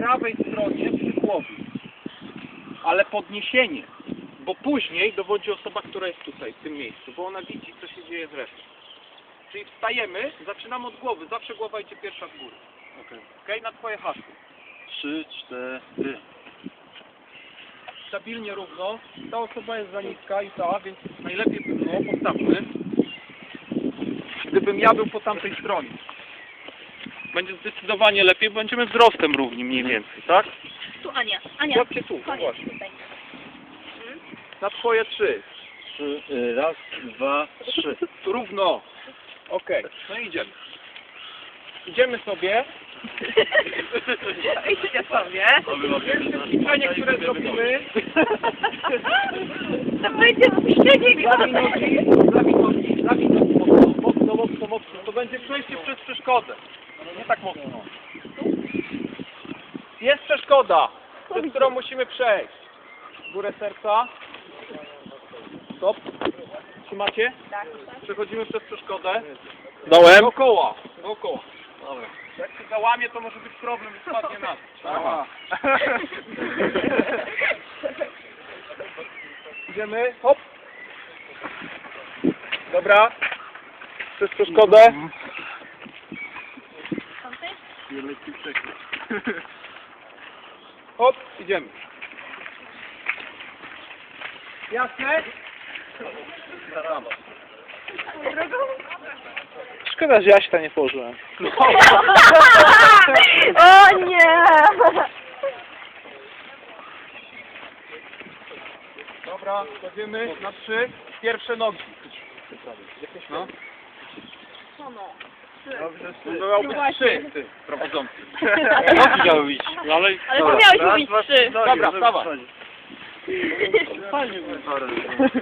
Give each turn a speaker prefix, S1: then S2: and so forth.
S1: prawej stronie przykłowi. Ale podniesienie. Bo później dowodzi osoba, która jest tutaj, w tym miejscu, bo ona widzi, co się dzieje z resztą. Czyli wstajemy, zaczynamy od głowy. Zawsze głowa idzie pierwsza w górę.
S2: Okej.
S1: Okej? Na twoje hasło.
S2: Trzy, cztery.
S1: stabilnie równo. Ta osoba jest za niska i ta, więc najlepiej by było, postawmy, gdybym ja był po tamtej stronie. Będzie zdecydowanie lepiej, bo będziemy wzrostem równi mniej więcej, tak?
S3: Tu Ania, Ania.
S1: Chodźcie tu, no właśnie.
S3: tutaj.
S1: Na twoje trzy.
S2: Trzy, y, raz, dwa, trzy.
S1: Równo. Okej, no idziemy. Idziemy sobie.
S3: Idźcie sobie.
S1: Ćwiczenie, które zrobimy.
S3: To będzie
S1: zawij nogi mocno, mocno, mocno, mocno. To będzie przejście przez przeszkodę. Nie tak mocno. Jest przeszkoda, przez którą musimy przejść. Górę serca. Stop. Trzymacie?
S3: Tak.
S1: Przechodzimy przez przeszkodę.
S2: Dołem.
S1: Dookoła, dookoła.
S2: Dobra.
S1: Jak się załamie, to może być problem i spadnie na dół.
S2: Aha.
S1: Idziemy, hop. Dobra. Przez przeszkodę.
S2: Wielki przekrój.
S1: Hop, idziemy. Jasne?
S2: Szkoda, że ja się tam nie położyłem.
S3: O nie!
S1: Dobra, kładziemy na trzy. Pierwsze nogi. No. Miało być trzy, ty, prowadzący.
S2: Nogi miały być. No ale...
S3: Ale to miałeś mówić trzy.
S1: Dobra, wstawaj.
S2: Fajnie.